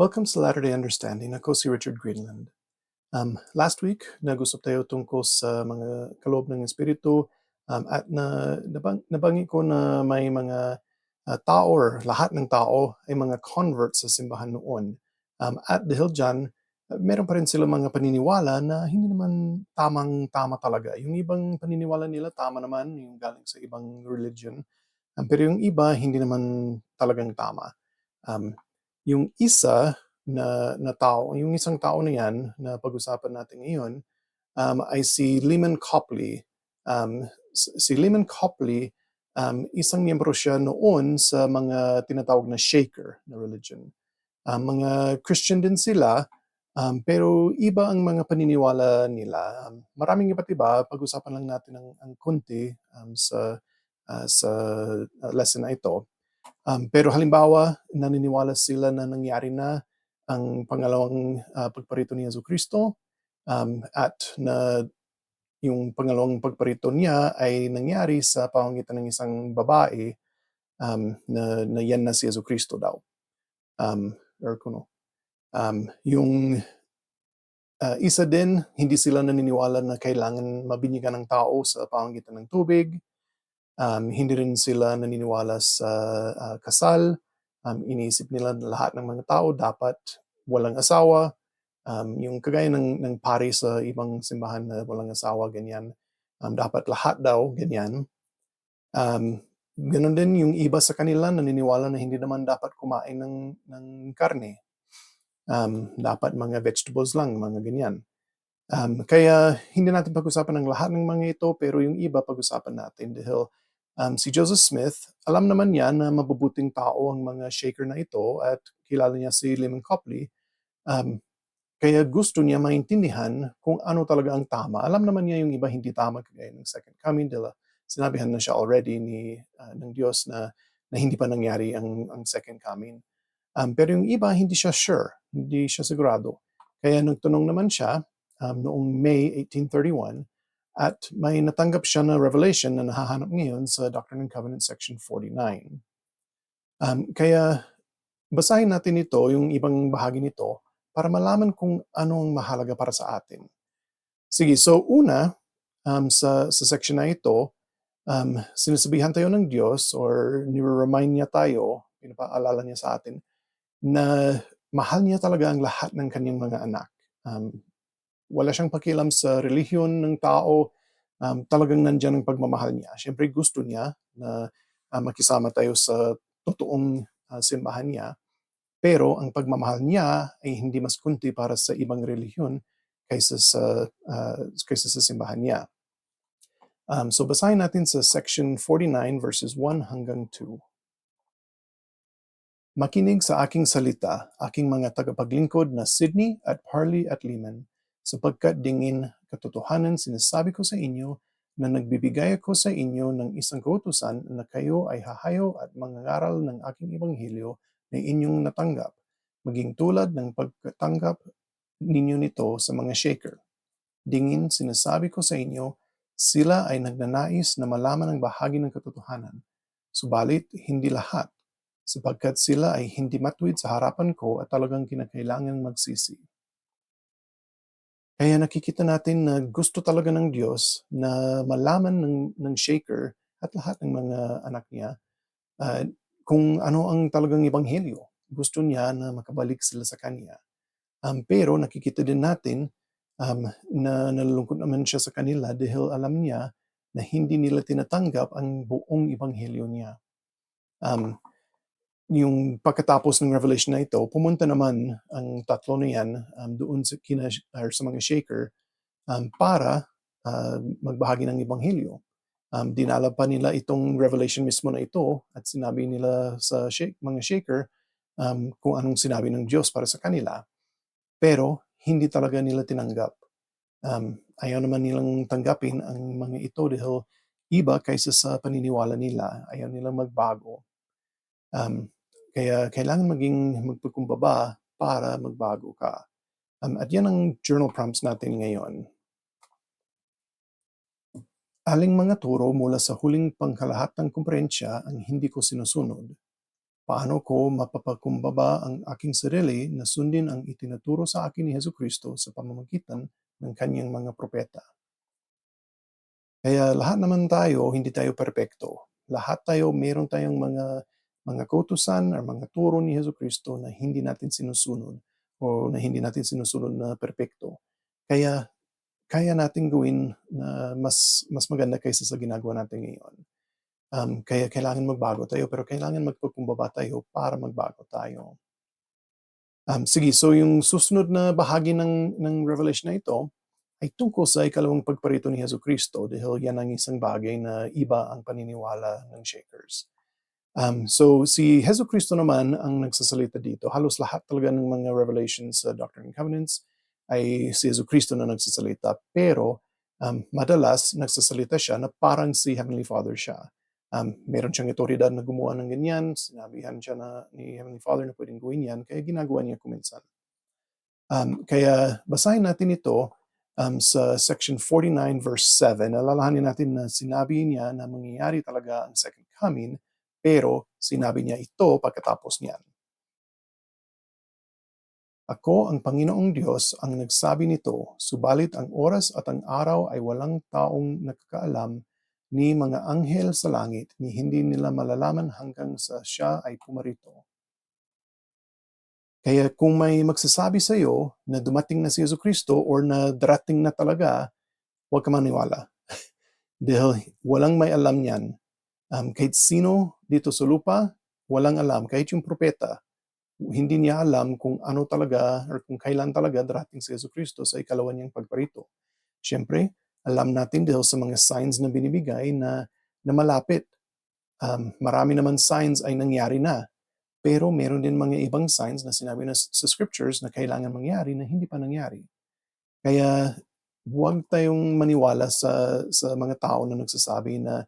Welcome sa Latter-day Understanding. Ako si Richard Greenland. Um, last week, nag-usap tayo tungkol sa mga kaloob ng Espiritu um, at na, nabang, nabangi ko na may mga uh, tao or lahat ng tao ay mga converts sa simbahan noon. Um, at dahil dyan, meron pa rin sila mga paniniwala na hindi naman tamang-tama talaga. Yung ibang paniniwala nila tama naman, yung galing sa ibang religion. Um, pero yung iba, hindi naman talagang tama. Um, yung isa na, na tao, yung isang tao na yan na pag-usapan natin ngayon um, ay si Lehman Copley. Um, si Lehman Copley, um, isang miyembro siya noon sa mga tinatawag na shaker na religion. Um, mga Christian din sila, um, pero iba ang mga paniniwala nila. Um, maraming iba't iba, pag-usapan lang natin ang, ang kunti um, sa, uh, sa uh, lesson na ito. Um, pero halimbawa, naniniwala sila na nangyari na ang pangalawang uh, pagparito ni Yesu Kristo um, at na yung pangalawang pagparito niya ay nangyari sa pamamagitan ng isang babae um, na, na yan na si Yesu Kristo daw. Um, or kuno. Um, yung uh, isa din, hindi sila naniniwala na kailangan mabinyagan ng tao sa pamamagitan ng tubig. Um, hindi rin sila naniniwala sa uh, kasal. Um, iniisip nila na lahat ng mga tao dapat walang asawa. Um, yung kagaya ng, ng pari sa ibang simbahan na walang asawa, ganyan. Um, dapat lahat daw, ganyan. Um, ganun din yung iba sa kanila naniniwala na hindi naman dapat kumain ng, ng karne. Um, dapat mga vegetables lang, mga ganyan. Um, kaya hindi natin pag-usapan ng lahat ng mga ito, pero yung iba pag-usapan natin dahil Um, si Joseph Smith, alam naman niya na mabubuting tao ang mga shaker na ito at kilala niya si Lemon Copley. Um, kaya gusto niya maintindihan kung ano talaga ang tama. Alam naman niya yung iba hindi tama kagaya ng second coming dila. Sinabihan na siya already ni uh, ng Diyos na na hindi pa nangyari ang ang second coming. Um, pero yung iba hindi siya sure, hindi siya sigurado. Kaya nagtanong naman siya um, noong May 1831 at may natanggap siya na revelation na nahahanap ngayon sa Doctrine and Covenants section 49. Um, kaya basahin natin ito, yung ibang bahagi nito, para malaman kung ano ang mahalaga para sa atin. Sige, so una, um, sa, sa section na ito, um, sinasabihan tayo ng Diyos or nire-remind niya tayo, pinapaalala niya sa atin, na mahal niya talaga ang lahat ng kanyang mga anak. Um, wala siyang pakialam sa relihiyon ng tao, um, talagang nandyan ang pagmamahal niya. Siyempre gusto niya na uh, makisama tayo sa totoong uh, simbahan niya, pero ang pagmamahal niya ay hindi mas kunti para sa ibang relihiyon kaysa sa, uh, kaysa sa simbahan niya. Um, so basahin natin sa section 49 verses 1 hanggang 2. Makinig sa aking salita, aking mga tagapaglingkod na Sydney at Parley at Lehman sapagkat dingin katotohanan sinasabi ko sa inyo na nagbibigay ako sa inyo ng isang kautusan na kayo ay hahayo at mangangaral ng aking ebanghelyo na inyong natanggap, maging tulad ng pagkatanggap ninyo nito sa mga shaker. Dingin sinasabi ko sa inyo, sila ay nagnanais na malaman ang bahagi ng katotohanan. Subalit, hindi lahat, sapagkat sila ay hindi matwid sa harapan ko at talagang kinakailangan magsisi. Kaya nakikita natin na gusto talaga ng Diyos na malaman ng, ng shaker at lahat ng mga anak niya uh, kung ano ang talagang ebanghelyo. Gusto niya na makabalik sila sa Kanya. Um, pero nakikita din natin um, na nalulungkot naman siya sa kanila dahil alam niya na hindi nila tinatanggap ang buong ebanghelyo niya. Um, yung pagkatapos ng revelation na ito, pumunta naman ang tatlo na yan um, doon sa, kina, or sa mga shaker um, para uh, magbahagi ng ebanghelyo. Um, dinala pa nila itong revelation mismo na ito at sinabi nila sa shake, mga shaker um, kung anong sinabi ng Diyos para sa kanila. Pero hindi talaga nila tinanggap. Um, ayaw naman nilang tanggapin ang mga ito dahil iba kaysa sa paniniwala nila. Ayaw nilang magbago. Um, kaya kailangan maging magpagkumbaba para magbago ka. Um, at yan ang journal prompts natin ngayon. Aling mga turo mula sa huling pangkalahatang kumperensya ang hindi ko sinusunod. paano ko mapapakumbaba ang aking sarili na sundin ang itinuturo sa akin ni Hesus Kristo sa pamamagitan ng kanyang mga propeta. Kaya lahat naman tayo, hindi tayo perpekto. Lahat tayo, meron tayong mga mga kautusan or mga turo ni Hesus Kristo na hindi natin sinusunod o na hindi natin sinusunod na perpekto. Kaya kaya nating gawin na mas mas maganda kaysa sa ginagawa natin ngayon. Um, kaya kailangan magbago tayo pero kailangan magpakumbaba tayo para magbago tayo. Um, sige, so yung susunod na bahagi ng, ng revelation na ito ay tungkol sa ikalawang pagparito ni Hesus Kristo dahil yan ang isang bagay na iba ang paniniwala ng Shakers. Um, so si Hesus Kristo naman ang nagsasalita dito. Halos lahat talaga ng mga revelations sa Doctrine and Covenants ay si Hesus Kristo na nagsasalita. Pero um, madalas nagsasalita siya na parang si Heavenly Father siya. Um, meron siyang otoridad na gumawa ng ganyan, sinabihan siya na ni Heavenly Father na pwedeng gawin yan, kaya ginagawa niya kuminsan. Um, kaya basahin natin ito um, sa section 49 verse 7. Alalahanin natin na sinabi niya na mangyayari talaga ang second coming, pero sinabi niya ito pagkatapos niyan. Ako ang Panginoong Diyos ang nagsabi nito, subalit ang oras at ang araw ay walang taong nakakaalam ni mga anghel sa langit ni hindi nila malalaman hanggang sa siya ay pumarito. Kaya kung may magsasabi sa iyo na dumating na si Yesu Kristo or na darating na talaga, huwag ka maniwala. Dahil walang may alam niyan. Um, kahit sino dito sa lupa, walang alam. Kahit yung propeta, hindi niya alam kung ano talaga or kung kailan talaga darating si Yesu Kristo sa ikalawa niyang pagparito. Siyempre, alam natin dahil sa mga signs na binibigay na, na malapit. Um, marami naman signs ay nangyari na. Pero meron din mga ibang signs na sinabi na sa scriptures na kailangan mangyari na hindi pa nangyari. Kaya huwag tayong maniwala sa, sa mga tao na nagsasabi na,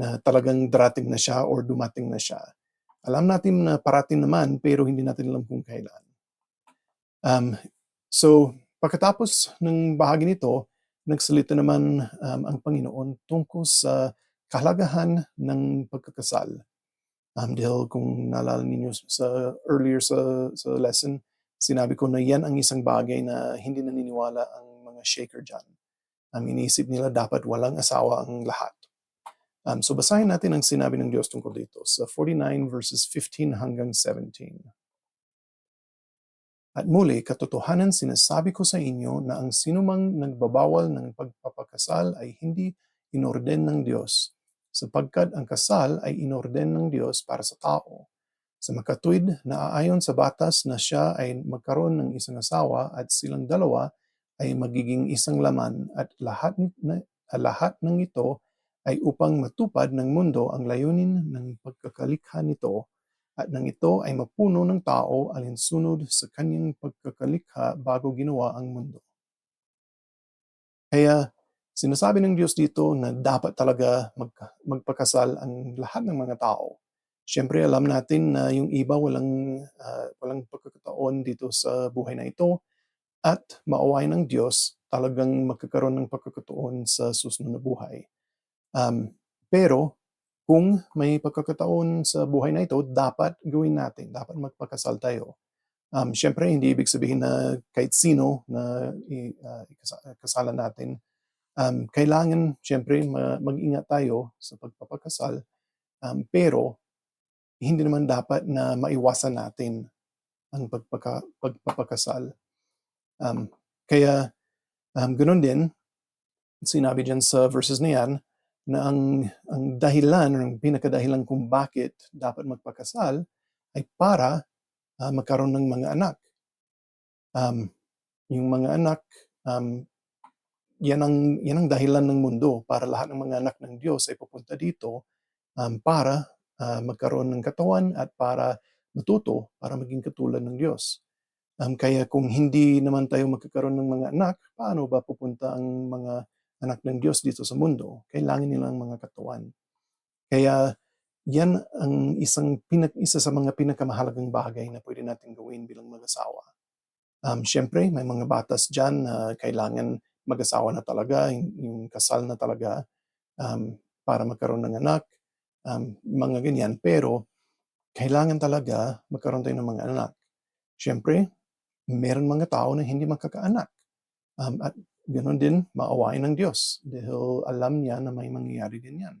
na talagang darating na siya or dumating na siya. Alam natin na parating naman pero hindi natin alam kung kailan. Um, so, pagkatapos ng bahagi nito, nagsalita naman um, ang Panginoon tungkol sa kahalagahan ng pagkakasal. Um, dahil kung naalala ninyo sa earlier sa, sa lesson, sinabi ko na yan ang isang bagay na hindi naniniwala ang mga shaker dyan. Um, iniisip nila dapat walang asawa ang lahat. Um, so basahin natin ang sinabi ng Diyos tungkol dito sa 49 verses 15 hanggang 17. At muli, katotohanan sinasabi ko sa inyo na ang sinumang nagbabawal ng pagpapakasal ay hindi inorden ng Diyos, sapagkat ang kasal ay inorden ng Diyos para sa tao. Sa makatwid na aayon sa batas na siya ay magkaroon ng isang asawa at silang dalawa ay magiging isang laman at lahat, na, lahat ng ito ay upang matupad ng mundo ang layunin ng pagkakalikha nito at nang ito ay mapuno ng tao alinsunod sa kanyang pagkakalikha bago ginawa ang mundo. Kaya sinasabi ng Diyos dito na dapat talaga mag, magpakasal ang lahat ng mga tao. Siyempre alam natin na yung iba walang, uh, walang pagkakataon dito sa buhay na ito at maaway ng Diyos talagang magkakaroon ng pagkakataon sa susunod na buhay. Um, pero kung may pagkakataon sa buhay na ito, dapat gawin natin, dapat magpakasal tayo. Um, Siyempre, hindi ibig sabihin na kahit sino na uh, natin, um, kailangan siyempre mag-ingat tayo sa pagpapakasal, um, pero hindi naman dapat na maiwasan natin ang pagpaka, pagpapakasal. Um, kaya, um, ganun din, sinabi dyan sa verses na yan, na ang, ang dahilan, ang pinakadahilan kung bakit dapat magpakasal ay para uh, magkaroon ng mga anak. Um, yung mga anak, um, yan ang, yan ang dahilan ng mundo para lahat ng mga anak ng Diyos ay pupunta dito um, para uh, magkaroon ng katawan at para matuto, para maging katulad ng Diyos. Um, kaya kung hindi naman tayo magkakaroon ng mga anak, paano ba pupunta ang mga anak ng Diyos dito sa mundo, kailangan nilang mga katawan. Kaya yan ang isang pinak, isa sa mga pinakamahalagang bagay na pwede natin gawin bilang mag-asawa. Um, Siyempre, may mga batas dyan na kailangan mag-asawa na talaga, yung kasal na talaga um, para magkaroon ng anak, um, mga ganyan. Pero kailangan talaga magkaroon tayo ng mga anak. Siyempre, meron mga tao na hindi magkakaanak. Um, at ganoon din, maawain ng Diyos dahil alam niya na may mangyayari din yan.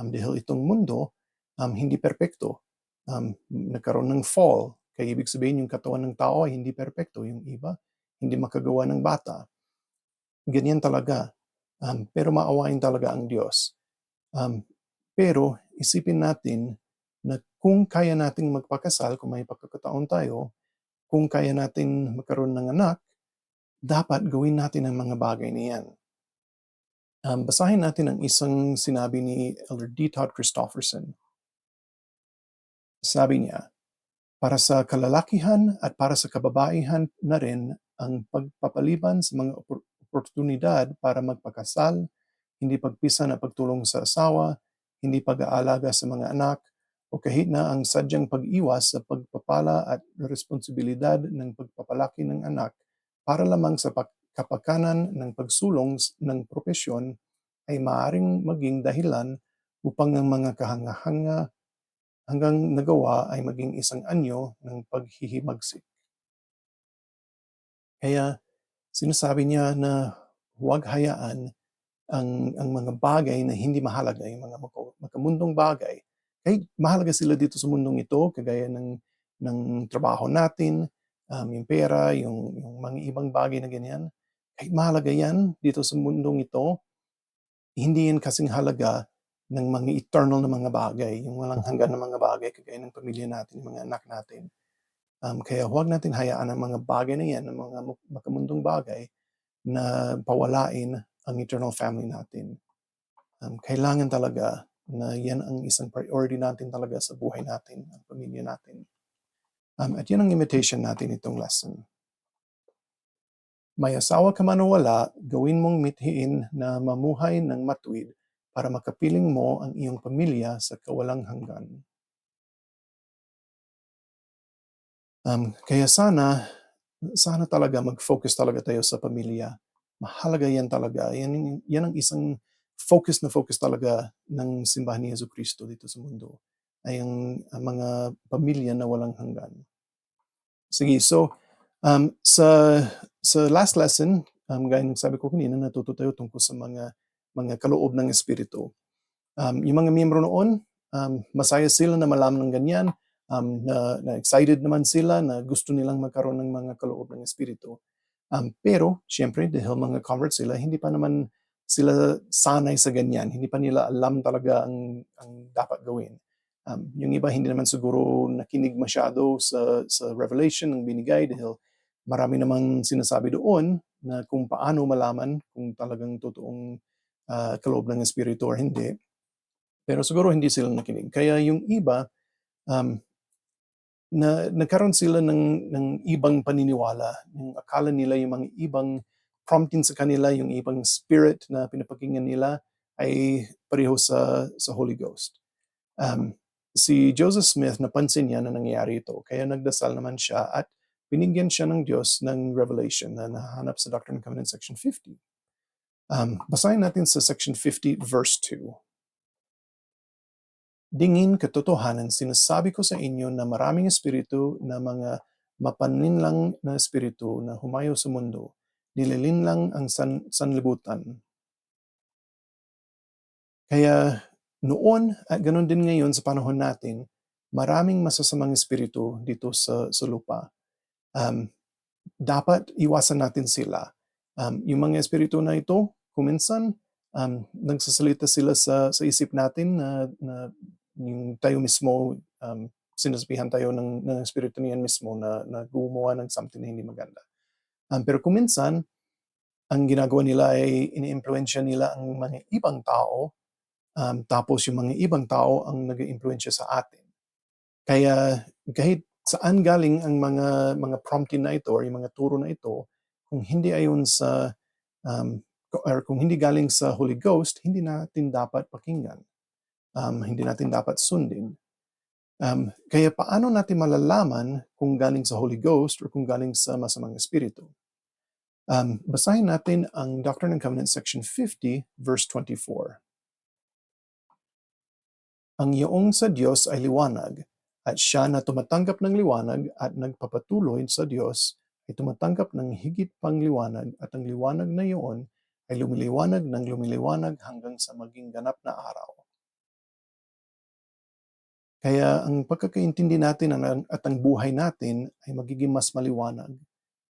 Um, dahil itong mundo, um, hindi perpekto. Um, nagkaroon ng fall. Kaya ibig sabihin yung katawan ng tao ay hindi perpekto. Yung iba, hindi makagawa ng bata. Ganyan talaga. Um, pero maawain talaga ang Diyos. Um, pero isipin natin na kung kaya nating magpakasal, kung may pagkakataon tayo, kung kaya natin magkaroon ng anak, dapat gawin natin ang mga bagay na yan. Um, basahin natin ang isang sinabi ni Elder D. Todd Christofferson. Sabi niya, para sa kalalakihan at para sa kababaihan na rin ang pagpapaliban sa mga opor- oportunidad para magpakasal, hindi pagpisa na pagtulong sa asawa, hindi pag-aalaga sa mga anak, o kahit na ang sadyang pag-iwas sa pagpapala at responsibilidad ng pagpapalaki ng anak para lamang sa kapakanan ng pagsulong ng propesyon ay maaaring maging dahilan upang ang mga kahanga-hanga hanggang nagawa ay maging isang anyo ng paghihimagsik. Kaya sinasabi niya na huwag hayaan ang, ang mga bagay na hindi mahalaga, yung mga maka- makamundong bagay. Kahit mahalaga sila dito sa mundong ito, kagaya ng, ng trabaho natin, um, yung pera, yung, yung mga ibang bagay na ganyan. Kahit mahalaga yan dito sa mundong ito, hindi yan kasing halaga ng mga eternal na mga bagay, yung walang hanggan na mga bagay, kagaya ng pamilya natin, yung mga anak natin. Um, kaya huwag natin hayaan ang mga bagay na yan, ang mga mu- makamundong bagay, na pawalain ang eternal family natin. Um, kailangan talaga na yan ang isang priority natin talaga sa buhay natin, ang pamilya natin. Um, at yan ang invitation natin itong lesson. May asawa ka man o wala, gawin mong mithiin na mamuhay ng matuwid para makapiling mo ang iyong pamilya sa kawalang hanggan. Um, kaya sana, sana talaga mag-focus talaga tayo sa pamilya. Mahalaga yan talaga. Yan, yan ang isang focus na focus talaga ng simbahan ni Yesu Cristo dito sa mundo. Ay ang, ang mga pamilya na walang hanggan. Sige, so um, sa sa last lesson, um, gaya ng sabi ko kanina, natuto tayo tungkol sa mga mga kaloob ng Espiritu. Um, yung mga miyembro noon, um, masaya sila na malaman ng ganyan, um, na, na excited naman sila na gusto nilang magkaroon ng mga kaloob ng Espiritu. Um, pero, syempre, dahil mga convert sila, hindi pa naman sila sanay sa ganyan. Hindi pa nila alam talaga ang, ang dapat gawin. Um, yung iba hindi naman siguro nakinig masyado sa, sa revelation ng binigay dahil marami namang sinasabi doon na kung paano malaman kung talagang totoong ah, kaloob ng Espiritu or hindi. Pero siguro hindi sila nakinig. Kaya yung iba, um, na nagkaroon sila ng, ng ibang paniniwala. Yung akala nila yung mga ibang prompting sa kanila, yung ibang spirit na pinapakinggan nila ay pareho sa, sa Holy Ghost. Um, si Joseph Smith, napansin niya na nangyayari ito. Kaya nagdasal naman siya at binigyan siya ng Diyos ng revelation na nahanap sa Doctrine and Covenants section 50. Um, basahin natin sa section 50 verse 2. Dingin katotohanan, sinasabi ko sa inyo na maraming espiritu na mga mapaninlang na espiritu na humayo sa mundo, nililinlang ang san, sanlibutan. Kaya noon at ganun din ngayon sa panahon natin, maraming masasamang espiritu dito sa, sa lupa. Um, dapat iwasan natin sila. Um, yung mga espiritu na ito, kuminsan, um, nagsasalita sila sa, sa isip natin na, na yung tayo mismo, um, sinasabihan tayo ng, ng espiritu niyan mismo na, na gumawa ng something na hindi maganda. Um, pero kuminsan, ang ginagawa nila ay ini-impluensya nila ang mga ibang tao, um, tapos yung mga ibang tao ang nag sa atin. Kaya kahit saan galing ang mga mga prompting na ito or yung mga turo na ito, kung hindi ayon sa um, or kung hindi galing sa Holy Ghost, hindi natin dapat pakinggan. Um, hindi natin dapat sundin. Um, kaya paano natin malalaman kung galing sa Holy Ghost or kung galing sa masamang espiritu? Um, basahin natin ang Doctrine and Covenants section 50 verse 24. Ang iyong sa Diyos ay liwanag At siya na tumatanggap ng liwanag at nagpapatuloy sa Diyos ay tumatanggap ng higit pang liwanag at ang liwanag na iyon ay lumiliwanag ng lumiliwanag hanggang sa maging ganap na araw. Kaya ang pagkakaintindi natin at ang buhay natin ay magiging mas maliwanag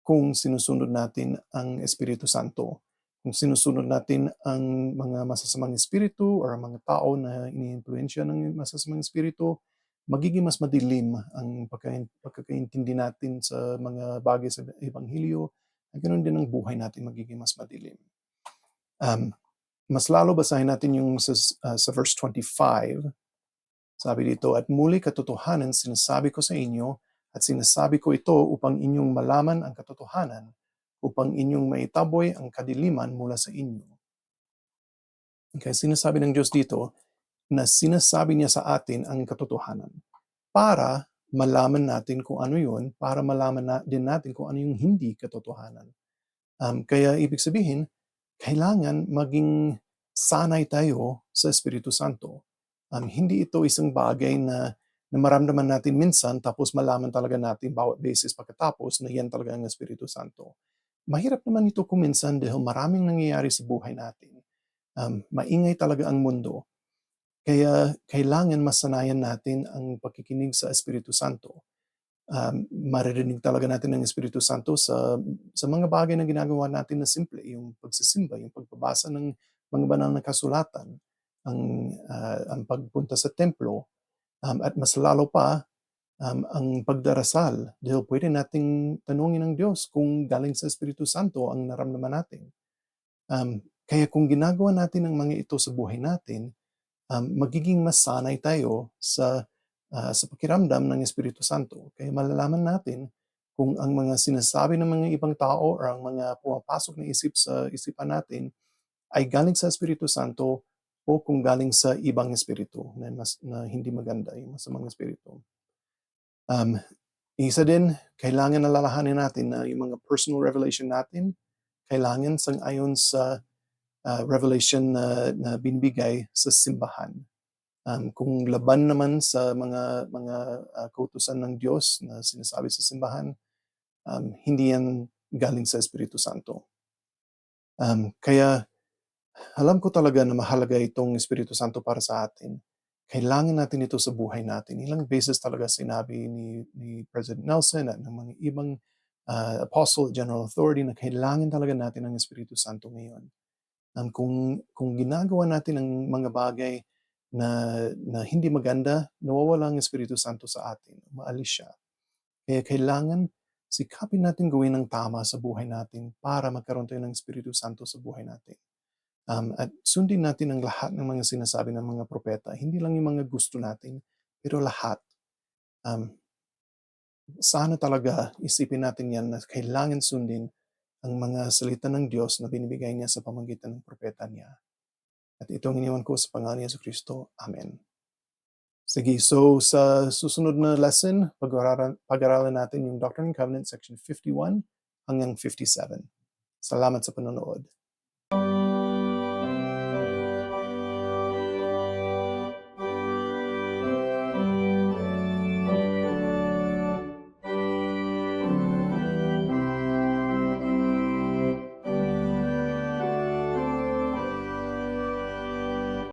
kung sinusunod natin ang Espiritu Santo. Kung sinusunod natin ang mga masasamang espiritu or ang mga tao na iniimpluwensya ng masasamang espiritu, magiging mas madilim ang pagka- pagkakaintindi natin sa mga bagay sa Ebanghelyo, at ganoon din ang buhay natin magiging mas madilim. Um, mas lalo basahin natin yung sa, uh, sa verse 25. Sabi dito, At muli katotohanan sinasabi ko sa inyo, at sinasabi ko ito upang inyong malaman ang katotohanan, upang inyong maitaboy ang kadiliman mula sa inyo. Okay, sinasabi ng Diyos dito, na sinasabi niya sa atin ang katotohanan para malaman natin kung ano yun, para malaman na, din natin kung ano yung hindi katotohanan. Um, kaya ibig sabihin, kailangan maging sanay tayo sa Espiritu Santo. Um, hindi ito isang bagay na, na maramdaman natin minsan tapos malaman talaga natin bawat basis pagkatapos na yan talaga ang Espiritu Santo. Mahirap naman ito kuminsan dahil maraming nangyayari sa buhay natin. Um, maingay talaga ang mundo kaya kailangan masanayan natin ang pakikinig sa Espiritu Santo. Um, maririnig talaga natin ng Espiritu Santo sa, sa mga bagay na ginagawa natin na simple, yung pagsisimba, yung pagbabasa ng mga banal na kasulatan, ang, uh, ang pagpunta sa templo, um, at mas lalo pa, um, ang pagdarasal. Dahil pwede nating tanungin ng Diyos kung galing sa Espiritu Santo ang naramdaman natin. Um, kaya kung ginagawa natin ang mga ito sa buhay natin, um, magiging mas sanay tayo sa uh, sa pakiramdam ng Espiritu Santo. Kaya malalaman natin kung ang mga sinasabi ng mga ibang tao o ang mga pumapasok na isip sa isipan natin ay galing sa Espiritu Santo o kung galing sa ibang espiritu na, mas, na hindi maganda, yung masamang espiritu. Um, isa din, kailangan nalalahanin natin na yung mga personal revelation natin, kailangan sang ayon sa uh, revelation na, na binibigay sa simbahan. Um, kung laban naman sa mga mga uh, kautusan ng Diyos na sinasabi sa simbahan, um, hindi yan galing sa Espiritu Santo. Um, kaya alam ko talaga na mahalaga itong Espiritu Santo para sa atin. Kailangan natin ito sa buhay natin. Ilang beses talaga sinabi ni, ni President Nelson at ng mga ibang uh, apostle, general authority na kailangan talaga natin ang Espiritu Santo ngayon um, kung, kung ginagawa natin ang mga bagay na, na hindi maganda, nawawala ang Espiritu Santo sa atin, maalis siya. Kaya kailangan sikapin natin gawin ng tama sa buhay natin para magkaroon tayo ng Espiritu Santo sa buhay natin. Um, at sundin natin ang lahat ng mga sinasabi ng mga propeta, hindi lang yung mga gusto natin, pero lahat. Um, sana talaga isipin natin yan na kailangan sundin ang mga salita ng Diyos na binibigay niya sa pamagitan ng propeta niya. At itong iniwan ko sa pangalan ni Yesu Kristo. Amen. Sige, so sa susunod na lesson, pag-aralan, natin yung Doctrine and Covenant section 51 hanggang 57. Salamat sa panonood.